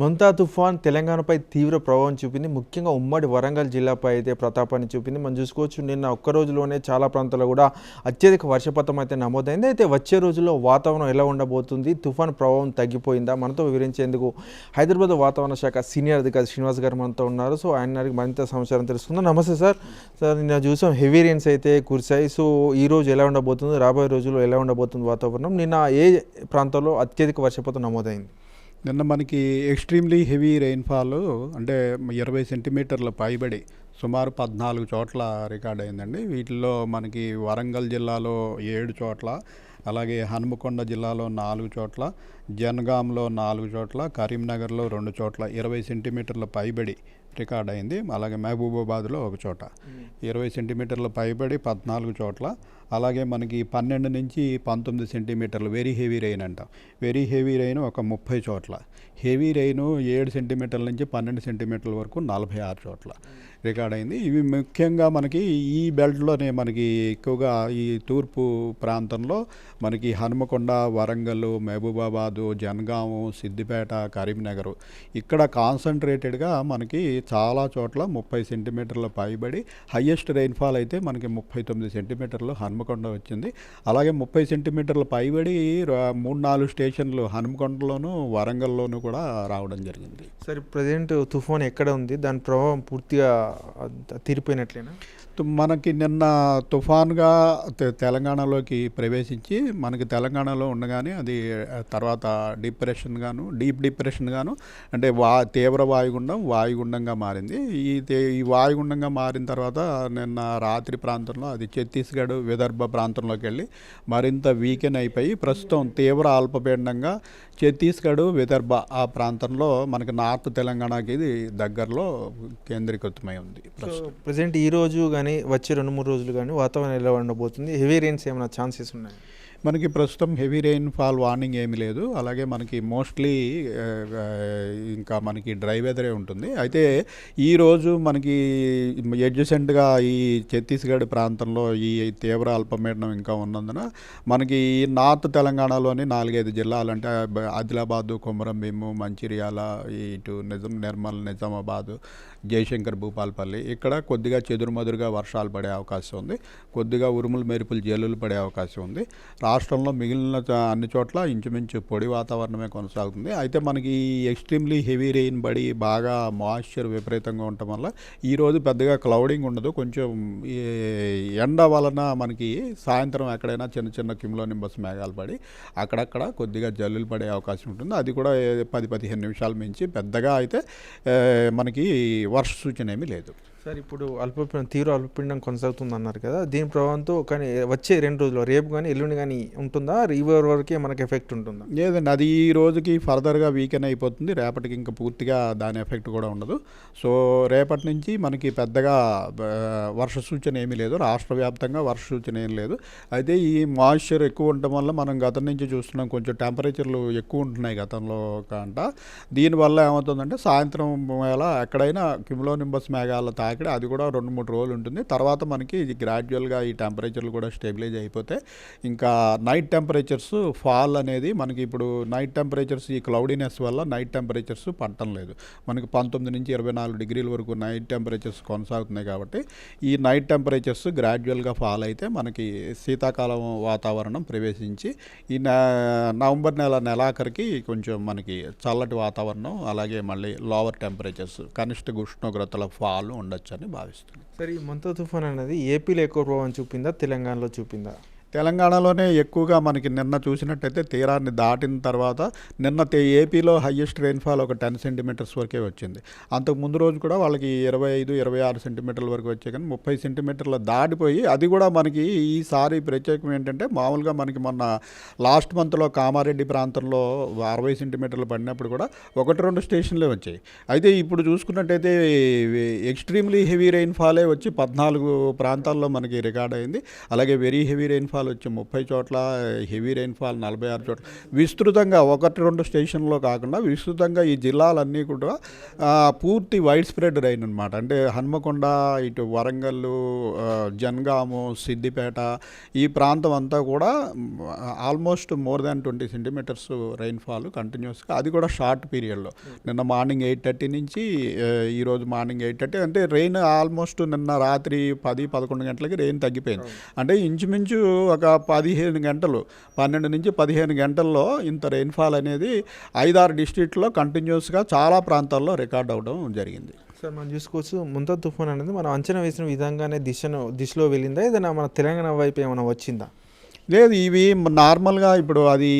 మొంతా తుఫాన్ తెలంగాణపై తీవ్ర ప్రభావం చూపింది. ముఖ్యంగా ఉమ్మడి వరంగల్ జిల్లాపై అయితే ప్రతాపాన్ని చూపింది. మనం చూసుకోవచ్చు నిన్న ఒక్క రోజులోనే చాలా ప్రాంతాల్లో కూడా అత్యధిక వర్షపాతం అయితే నమోదైంది. అయితే వచ్చే రోజుల్లో వాతావరణం ఎలా ఉండబోతుంది? తుఫాన్ ప్రభావం తగ్గిపోయిందా? మనతో వివరించేందుకు హైదరాబాద్ వాతావరణ శాఖ సీనియర్ అధికారి శ్రీనివాస్ గారు మనతో ఉన్నారు. సో ఆయన మరింత సమాచారం తెలుసుకుందాం. నమస్తే సార్. సార్ నిన్న చూసాం హెవీ రెయిన్స్ అయితే కురిశాయి. సో ఈ రోజు ఎలా ఉండబోతుంది? రాబోయే రోజుల్లో ఎలా ఉండబోతుంది వాతావరణం? నిన్న ఏ ప్రాంతంలో అత్యధిక వర్షపాతం నమోదైంది? నిన్న మనకి ఎక్స్ట్రీమ్లీ హెవీ రెయిన్ఫాల్ అంటే ఇరవై సెంటీమీటర్ల పైబడి సుమారు పద్నాలుగు చోట్ల రికార్డ్ అయిందండి. వీటిల్లో మనకి వరంగల్ జిల్లాలో ఏడు చోట్ల అలాగే హనుమకొండ జిల్లాలో నాలుగు చోట్ల జనగాంలో నాలుగు చోట్ల కరీంనగర్లో రెండు చోట్ల ఇరవై సెంటీమీటర్ల పైబడి రికార్డ్ అయింది. అలాగే మహబూబాబాద్లో ఒక చోట. ఇరవై సెంటీమీటర్ల పైబడి పద్నాలుగు చోట్ల అలాగే మనకి పన్నెండు నుంచి పంతొమ్మిది సెంటీమీటర్లు వెరీ హెవీ రెయిన్ అంటాం. వెరీ హెవీ రెయిన్ ఒక ముప్పై చోట్ల. హెవీ రెయిన్ ఏడు సెంటీమీటర్ల నుంచి పన్నెండు సెంటీమీటర్ల వరకు నలభై ఆరు చోట్ల. రికార్డ్ అయింది. ఇవి ముఖ్యంగా మనకి ఈ బెల్ట్లోనే మనకి ఎక్కువగా ఈ తూర్పు ప్రాంతంలో మనకి హనుమకొండ వరంగల్ మహబూబాబాదు జనగాము సిద్దిపేట కరీంనగర్ ఇక్కడ కాన్సన్ట్రేటెడ్గా మనకి చాలా చోట్ల ముప్పై సెంటీమీటర్ల పైబడి హయ్యెస్ట్ రెయిన్ఫాల్ అయితే మనకి ముప్పై తొమ్మిది సెంటీమీటర్లు హనుమకొండ వచ్చింది. అలాగే ముప్పై సెంటీమీటర్ల పైబడి మూడు నాలుగు స్టేషన్లు హనుమకొండలోను వరంగల్లోనూ కూడా రావడం జరిగింది. సరే ప్రజెంట్ తుఫాన్ ఎక్కడ ఉంది? దాని ప్రభావం పూర్తిగా అంత తీరిపోయినట్లేనా? మనకి నిన్న తుఫాన్గా తెలంగాణలోకి ప్రవేశించి మనకి తెలంగాణలో ఉండగానే అది తర్వాత డిప్రెషన్ గాను డీప్ డిప్రెషన్ గాను అంటే వా తీవ్ర వాయుగుండం వాయుగుండంగా మారింది. ఈ ఈ వాయుగుండంగా మారిన తర్వాత నిన్న రాత్రి ప్రాంతంలో అది ఛత్తీస్గఢ్ విదర్భ ప్రాంతంలోకి వెళ్ళి మరింత వీకెన్ అయిపోయి ప్రస్తుతం తీవ్ర అల్పపీడనంగా ఛత్తీస్గఢ్ విదర్భ ఆ ప్రాంతంలో మనకి నార్త్ తెలంగాణకి ఇది దగ్గరలో కేంద్రీకృతమై ఉంది ప్రస్తుతం. ప్రజెంట్ ఈ రోజు కానీ వచ్చే రెండు మూడు రోజులు కానీ వాతావరణం ఎలా ఉండబోతుంది? హెవీ రెయిన్స్ ఏమైనా ఛాన్సెస్ ఉన్నాయి? మనకి ప్రస్తుతం హెవీ రెయిన్ ఫాల్ వార్నింగ్ ఏమీ లేదు. అలాగే మనకి మోస్ట్లీ ఇంకా మనకి డ్రై వెదరే ఉంటుంది. అయితే ఈరోజు మనకి ఎడ్జసెంట్గా ఈ ఛత్తీస్గఢ్ ప్రాంతంలో ఈ తీవ్ర అల్పపీడనం ఇంకా ఉన్నందున మనకి ఈ నార్త్ తెలంగాణలోని నాలుగైదు జిల్లాలు అంటే ఆదిలాబాదు కొమరం భీము మంచిర్యాల ఇటు నిజం నిర్మల్ నిజామాబాదు జయశంకర్ భూపాల్పల్లి. ఇక్కడ కొద్దిగా చెదురుమదురుగా వర్షాలు పడే అవకాశం ఉంది. కొద్దిగా ఉరుములు మెరుపులు జల్లులు పడే అవకాశం ఉంది. రాష్ట్రంలో మిగిలిన అన్ని చోట్ల ఇంచుమించు పొడి వాతావరణమే కొనసాగుతుంది. అయితే మనకి ఎక్స్ట్రీమ్లీ హెవీ రెయిన్ పడి బాగా మాయిశ్చర్ విపరీతంగా ఉండటం వల్ల ఈరోజు పెద్దగా క్లౌడింగ్ ఉండదు. కొంచెం ఈ ఎండ వలన మనకి సాయంత్రం ఎక్కడైనా చిన్న చిన్న కిమ్లో నింబస్ మేఘాలు పడి అక్కడక్కడ కొద్దిగా జల్లులు పడే అవకాశం ఉంటుంది. అది కూడా పది పదిహేను నిమిషాలు మించి పెద్దగా అయితే మనకి వర్ష సూచన ఏమీ లేదు. సార్ ఇప్పుడు అల్పపీడనం తీవ్ర అల్పపీడనం కొనసాగుతుంది అన్నారు కదా దీని ప్రభావంతో కానీ వచ్చే రెండు రోజులు రేపు కానీ ఎల్లుండి కానీ ఉంటుందా? రివర్ వరకే మనకి ఎఫెక్ట్ ఉంటుందా? లేదండి అది ఈ రోజుకి ఫర్దర్గా వీకెన్ అయిపోతుంది రేపటికి ఇంకా పూర్తిగా దాని ఎఫెక్ట్ కూడా ఉండదు. సో రేపటి నుంచి మనకి పెద్దగా వర్ష సూచన ఏమీ లేదు రాష్ట్ర వ్యాప్తంగా వర్ష సూచన ఏం లేదు. అయితే ఈ మాయిశ్చర్ ఎక్కువ ఉండటం వల్ల మనం గతం నుంచి చూస్తున్నాం కొంచెం టెంపరేచర్లు ఎక్కువ ఉంటున్నాయి గతంలో కంట. దీనివల్ల ఏమవుతుందంటే సాయంత్రం వేళ ఎక్కడైనా కిమ్లో నింబస్ మేఘాల అక్కడ అది కూడా రెండు మూడు రోజులు ఉంటుంది. తర్వాత మనకి ఇది గ్రాడ్యువల్గా ఈ టెంపరేచర్లు కూడా స్టెబిలైజ్ అయిపోతే ఇంకా నైట్ టెంపరేచర్స్ ఫాల్ అనేది మనకి ఇప్పుడు నైట్ టెంపరేచర్స్ ఈ క్లౌడీనెస్ వల్ల నైట్ టెంపరేచర్స్ పట్టడం లేదు. మనకి పంతొమ్మిది నుంచి ఇరవై నాలుగు డిగ్రీల వరకు నైట్ టెంపరేచర్స్ కొనసాగుతున్నాయి కాబట్టి ఈ నైట్ టెంపరేచర్స్ గ్రాడ్యువల్గా ఫాల్ అయితే మనకి శీతాకాలం వాతావరణం ప్రవేశించి ఈ న- నవంబర్ నెల నెలాఖరికి కొంచెం మనకి చల్లటి వాతావరణం అలాగే మళ్ళీ లోవర్ టెంపరేచర్స్ కనిష్ట ఉష్ణోగ్రతల ఫాల్ ఉండొచ్చు. అని భావిస్తున్నాను సరే ఈ మంత తుఫాన్ అనేది ఏపీలో ఎక్కువ ప్రభావం చూపిందా తెలంగాణలో చూపిందా? తెలంగాణలోనే ఎక్కువగా మనకి నిన్న చూసినట్టయితే తీరాన్ని దాటిన తర్వాత నిన్న ఏపీలో హయ్యెస్ట్ రెయిన్ఫాల్ ఒక టెన్ సెంటీమీటర్స్ వరకే వచ్చింది. అంతకు ముందు రోజు కూడా వాళ్ళకి ఇరవై ఐదు ఇరవై ఆరు సెంటీమీటర్ల వరకు వచ్చాయి కానీ ముప్పై సెంటీమీటర్ల దాటిపోయి అది కూడా మనకి ఈసారి ప్రత్యేకం ఏంటంటే మామూలుగా మనకి మొన్న లాస్ట్ మంత్లో కామారెడ్డి ప్రాంతంలో అరవై సెంటీమీటర్లు పడినప్పుడు కూడా ఒకటి రెండు స్టేషన్లే వచ్చాయి. అయితే ఇప్పుడు చూసుకున్నట్టయితే ఎక్స్ట్రీమ్లీ హెవీ రెయిన్ఫాలే వచ్చి పద్నాలుగు ప్రాంతాల్లో మనకి రికార్డ్ అయింది. అలాగే వెరీ హెవీ రెయిన్ఫాల్ రెయిన్ఫాల్ వచ్చి ముప్పై చోట్ల హెవీ రెయిన్ఫాల్ నలభై ఆరు చోట్ల. విస్తృతంగా ఒకటి రెండు స్టేషన్లో కాకుండా విస్తృతంగా ఈ జిల్లాలన్నీ కూడా పూర్తి వైడ్ స్ప్రెడ్ రైన్ అనమాట అంటే హన్మకొండ ఇటు వరంగల్ జనగాము సిద్దిపేట ఈ ప్రాంతం అంతా కూడా almost more than twenty centimetres rainfall కంటిన్యూస్గా అది కూడా షార్ట్ పీరియడ్లో నిన్న మార్నింగ్ ఎయిట్ థర్టీ నుంచి ఈరోజు మార్నింగ్ ఎయిట్ థర్టీ అంటే రెయిన్ ఆల్మోస్ట్ నిన్న రాత్రి పది పదకొండు గంటలకి రెయిన్ తగ్గిపోయింది. అంటే ఇంచుమించు ఒక పదిహేను గంటలు పన్నెండు నుంచి పదిహేను గంటల్లో ఇంత రెయిన్ఫాల్ అనేది ఐదారు డిస్ట్రిక్ట్లో కంటిన్యూస్గా చాలా ప్రాంతాల్లో రికార్డ్ అవ్వడం జరిగింది. సార్ మనం చూసుకోవచ్చు ముంత తుఫాన్ అనేది మనం అంచనా వేసిన విధంగానే దిశను దిశలో వెళ్ళిందా? ఏదైనా మన తెలంగాణ వైపు ఏమైనా వచ్చిందా? లేదు ఇవి నార్మల్గా ఇప్పుడు అది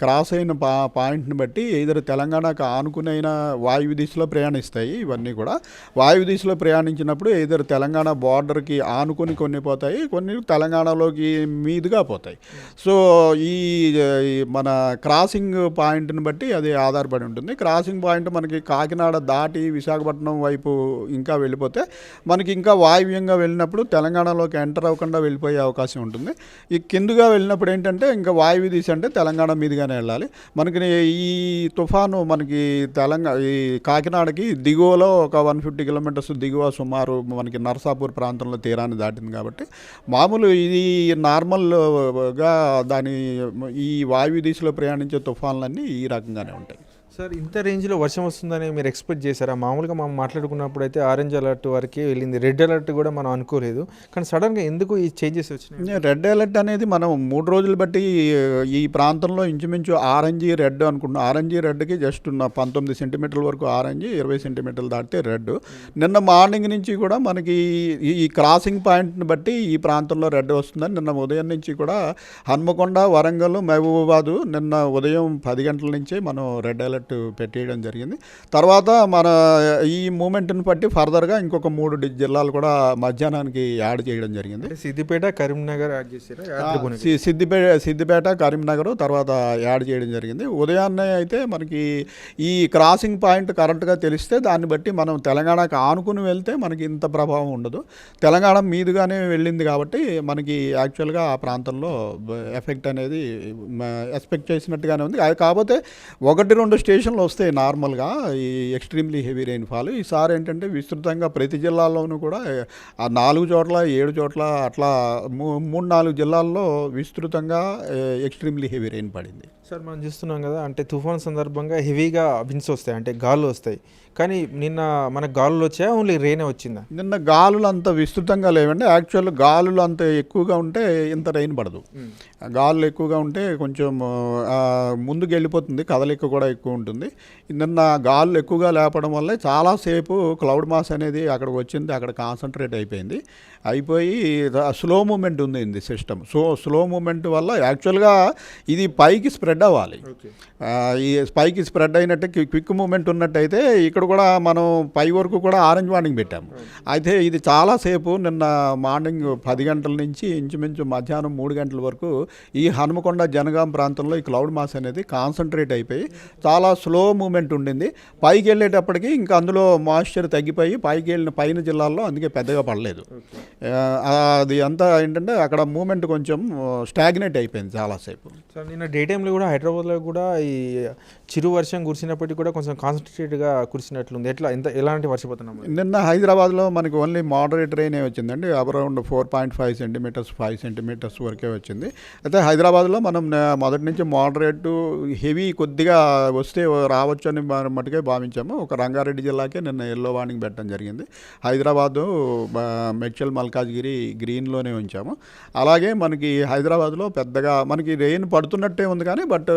క్రాస్ అయిన పా పాయింట్ని బట్టి ఇద్దరు తెలంగాణకు ఆనుకునైన వాయువు దిశలో ప్రయాణిస్తాయి ఇవన్నీ కూడా. వాయువు దిశలో ప్రయాణించినప్పుడు ఇద్దరు తెలంగాణ బార్డర్కి ఆనుకొని కొన్ని పోతాయి కొన్ని తెలంగాణలోకి మీదుగా పోతాయి. సో ఈ మన క్రాసింగ్ పాయింట్ని బట్టి అది ఆధారపడి ఉంటుంది. క్రాసింగ్ పాయింట్ మనకి కాకినాడ దాటి విశాఖపట్నం వైపు ఇంకా వెళ్ళిపోతే మనకి ఇంకా వాయువ్యంగా వెళ్ళినప్పుడు తెలంగాణలోకి ఎంటర్ అవ్వకుండా వెళ్ళిపోయే అవకాశం ఉంటుంది. ఈ కిందుగా వెళ్ళినప్పుడు ఏంటంటే ఇంకా వాయువు దిశ అంటే తెలంగాణ మీదుగానే వెళ్ళాలి. మనకి ఈ తుఫాను మనకి తెలంగాణ ఈ కాకినాడకి దిగువలో ఒక వన్ ఫిఫ్టీ కిలోమీటర్స్ దిగువ సుమారు మనకి నర్సాపూర్ ప్రాంతంలో తీరాన్ని దాటింది కాబట్టి మామూలు ఇది నార్మల్గా దాని ఈ వాయువు దిశలో ప్రయాణించే తుఫాన్లన్నీ ఈ రకంగానే ఉంటాయి. సార్ ఇంత రేంజ్లో వర్షం వస్తుందని మీరు ఎక్స్పెక్ట్ చేశారా? మామూలుగా మనం మాట్లాడుకున్నప్పుడు అయితే ఆరెంజ్ అలర్ట్ వరకే వెళ్ళింది. రెడ్ అలర్ట్ కూడా మనం అనుకోలేదు. కానీ సడన్గా ఎందుకు ఈ చేంజెస్ వచ్చినాయి? రెడ్ అలర్ట్ అనేది మనం మూడు రోజులు బట్టి ఈ ప్రాంతంలో ఇంచుమించు ఆరెంజ్ రెడ్ అనుకుంటున్నాం. ఆరెంజ్ రెడ్కి జస్ట్ ఉన్న పంతొమ్మిది సెంటీమీటర్ల వరకు ఆరెంజ్ ఇరవై సెంటీమీటర్లు దాటితే రెడ్. నిన్న మార్నింగ్ నుంచి కూడా మనకి ఈ- ఈ క్రాసింగ్ పాయింట్ని బట్టి ఈ ప్రాంతంలో రెడ్ వస్తుందని నిన్న ఉదయం నుంచి కూడా హన్మకొండ వరంగల్ మహబూబాబాదు నిన్న ఉదయం పది గంటల నుంచే మనం రెడ్ అలర్ట్ పెట్టేయడం జరిగింది. తర్వాత మన ఈ మూమెంట్ని బట్టి ఫర్దర్గా ఇంకొక మూడు జిల్లాలు కూడా మధ్యాహ్నానికి యాడ్ చేయడం జరిగింది. సిద్దిపేట కరీంనగర్ యాడ్ చేసారా సిద్దిపేట సిద్దిపేట కరీంనగర్ తర్వాత యాడ్ చేయడం జరిగింది. ఉదయాన్నే అయితే మనకి ఈ క్రాసింగ్ పాయింట్ కరెక్ట్గా తెలిస్తే దాన్ని బట్టి మనం తెలంగాణకు ఆనుకుని వెళ్తే మనకి ఇంత ప్రభావం ఉండదు. తెలంగాణ మీదుగానే వెళ్ళింది కాబట్టి మనకి యాక్చువల్గా ఆ ప్రాంతంలో ఎఫెక్ట్ అనేది ఎక్స్పెక్ట్ చేసినట్టుగానే ఉంది. అది కాకపోతే ఒకటి రెండు స్టేషన్లు వస్తాయి నార్మల్గా ఈ ఎక్స్ట్రీమ్లీ హెవీ రెయిన్ఫాల్. ఈసారి ఏంటంటే విస్తృతంగా ప్రతి జిల్లాల్లోనూ కూడా ఆ నాలుగు చోట్ల ఏడు చోట్ల అట్లా మూ- మూడు నాలుగు జిల్లాల్లో విస్తృతంగా ఎక్స్ట్రీమ్లీ హెవీ రెయిన్ పడింది. సార్ మనం చూస్తున్నాం కదా అంటే తుఫాన్ సందర్భంగా హెవీగా విన్స్ వస్తాయి అంటే గాలు వస్తాయి. కానీ నిన్న మన గాలులు వచ్చాయా ఓన్లీ రేనే వచ్చిందా? నిన్న గాలులు అంత విస్తృతంగా లేవండి. యాక్చువల్ గాలులు అంత ఎక్కువగా ఉంటే ఇంత రెయిన్ పడదు. గాలులు ఎక్కువగా ఉంటే కొంచెం ముందుకు వెళ్ళిపోతుంది కదలిక కూడా ఎక్కువ ఉంటుంది. నిన్న గాలులు ఎక్కువగా లేపడం వల్ల చాలాసేపు క్లౌడ్ మాస్ అనేది అక్కడికి వచ్చింది అక్కడ కాన్సన్ట్రేట్ అయిపోయింది. అయిపోయి స్లో మూమెంట్ ఉంది ఇది సిస్టమ్ సో స్లో మూమెంట్ వల్ల యాక్చువల్గా ఇది పైకి స్ప్రెడ్ అవ్వాలి. ఈ పైకి స్ప్రెడ్ అయినట్టు క్వి- క్విక్ మూమెంట్ ఉన్నట్టయితే ఇక్కడ కూడా మనం పై వరకు కూడా ఆరెంజ్ వార్నింగ్ పెట్టాము. అయితే ఇది చాలాసేపు నిన్న మార్నింగ్ పది గంటల నుంచి ఇంచుమించు మధ్యాహ్నం మూడు గంటల వరకు ఈ హనుమకొండ జనగాం ప్రాంతంలో ఈ క్లౌడ్ మాస్ అనేది కాన్సన్ట్రేట్ అయిపోయి చాలా స్లో మూమెంట్ ఉండింది. పైకి వెళ్ళేటప్పటికి ఇంకా అందులో మాయిశ్చర్ తగ్గిపోయి పైకి వెళ్ళిన పైన జిల్లాల్లో అందుకే పెద్దగా పడలేదు. అది అంతా ఏంటంటే అక్కడ మూమెంట్ కొంచెం స్టాగ్నేట్ అయిపోయింది చాలాసేపు. సార్ నిన్న డే టైంలో కూడా హైదరాబాద్లో కూడా ఈ చిరు వర్షం కురిసినప్పటికీ కూడా కొంచెం కాన్సన్ట్రేట్గా కురిసినట్లుంది. ఎట్లా ఎంత ఎలాంటి వర్షపోతున్నాం నిన్న హైదరాబాద్లో మనకి ఓన్లీ మోడరేట్ రైన్ వచ్చిందండి. Around four point five centimetres five centimetres వరకే వచ్చింది. అయితే హైదరాబాద్లో మనం మొదటి నుంచి మోడరేట్ హెవీ కొద్దిగా వస్తే రావచ్చు అని మటుకే భావించాము. ఒక రంగారెడ్డి జిల్లాకే నిన్న ఎల్లో వార్నింగ్ పెట్టడం జరిగింది. హైదరాబాదు మెడ్చల్ మల్కాజ్గిరి గ్రీన్లోనే ఉంచాము. అలాగే మనకి హైదరాబాద్లో పెద్దగా మనకి రెయిన్ పడుతున్నట్టే ఉంది కానీ బట్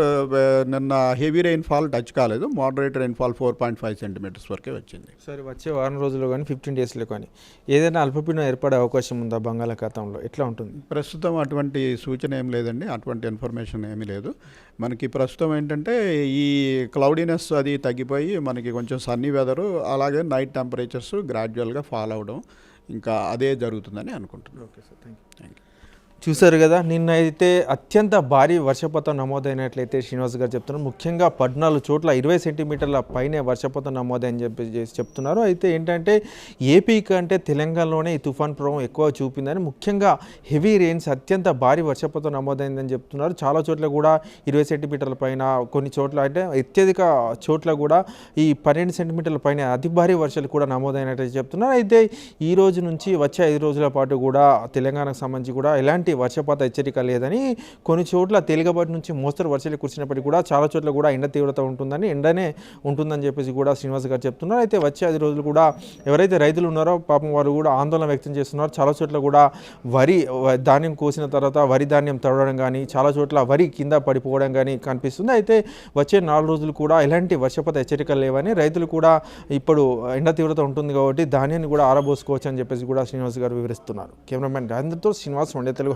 నిన్న హెవీ రెయిన్ ఫాల్ టచ్ కాలేదు. Moderate rain fall four point five centimetres వరకే వచ్చింది. సరే వచ్చే వారం రోజుల్లో కానీ ఫిఫ్టీన్ డేస్లో కానీ ఏదైనా అల్పపీడనం ఏర్పడే అవకాశం ఉందా బంగాళాఖాతంలో? ఎట్లా ఉంటుంది? ప్రస్తుతం అటువంటి సూచన ఏం లేదండి. అటువంటి ఇన్ఫర్మేషన్ ఏమీ లేదు. మనకి ప్రస్తుతం ఏంటంటే ఈ క్లౌడీనెస్ అది తగ్గిపోయి మనకి కొంచెం సన్నీ వెదరు అలాగే నైట్ టెంపరేచర్స్ గ్రాడ్యువల్గా ఫాల్ అవడం ఇంకా అదే జరుగుతుందని అనుకుంటున్నాను. ఓకే సార్ థ్యాంక్ యూ చూశారు కదా నిన్న అయితే అత్యంత భారీ వర్షపాతం నమోదైనట్లయితే శ్రీనివాస్ గారు చెప్తున్నారు. ముఖ్యంగా పద్నాలుగు చోట్ల ఇరవై సెంటీమీటర్ల పైనే వర్షపాతం నమోదైని చెప్పి చెప్తున్నారు. అయితే ఏంటంటే ఏపీ కంటే తెలంగాణలోనే ఈ తుఫాన్ ప్రభావం ఎక్కువ చూపిందని ముఖ్యంగా హెవీ రెయిన్స్ అత్యంత భారీ వర్షపాతం నమోదైందని చెప్తున్నారు. చాలా చోట్ల కూడా ఇరవై సెంటీమీటర్ల పైన కొన్ని చోట్ల అంటే అత్యధిక చోట్ల కూడా ఈ పన్నెండు సెంటీమీటర్ల పైన అతి భారీ వర్షాలు కూడా నమోదైనట్టు చెప్తున్నారు. అయితే ఈ రోజు నుంచి వచ్చే ఐదు రోజుల పాటు కూడా తెలంగాణకు సంబంధించి కూడా ఎలాంటి వర్షపాత హెచ్చరిక లేదని కొన్ని చోట్ల తేలికపాటి నుంచి మోస్తరు వర్షాలు కురిసినప్పటికీ కూడా చాలా చోట్ల కూడా ఎండ తీవ్రత ఉంటుందని ఎండనే ఉంటుందని చెప్పేసి కూడా శ్రీనివాస్ గారు చెప్తున్నారు. అయితే వచ్చే ఐదు రోజులు కూడా ఎవరైతే రైతులు ఉన్నారో పాపం వారు కూడా ఆందోళన వ్యక్తం చేస్తున్నారు. చాలా చోట్ల కూడా వరి ధాన్యం కోసిన తర్వాత వరి ధాన్యం తడవడం కానీ చాలా చోట్ల వరి కింద పడిపోవడం కానీ కనిపిస్తుంది. అయితే వచ్చే నాలుగు రోజులు కూడా ఎలాంటి వర్షపాత హెచ్చరికలు లేవని రైతులు కూడా ఇప్పుడు ఎండ తీవ్రత ఉంటుంది కాబట్టి ధాన్యాన్ని కూడా ఆరబోసుకోవచ్చు అని చెప్పేసి కూడా శ్రీనివాస్ గారు వివరిస్తున్నారు. కెమెరామెన్ రాజేంద్రతో శ్రీనివాస్ వండే తెలుగు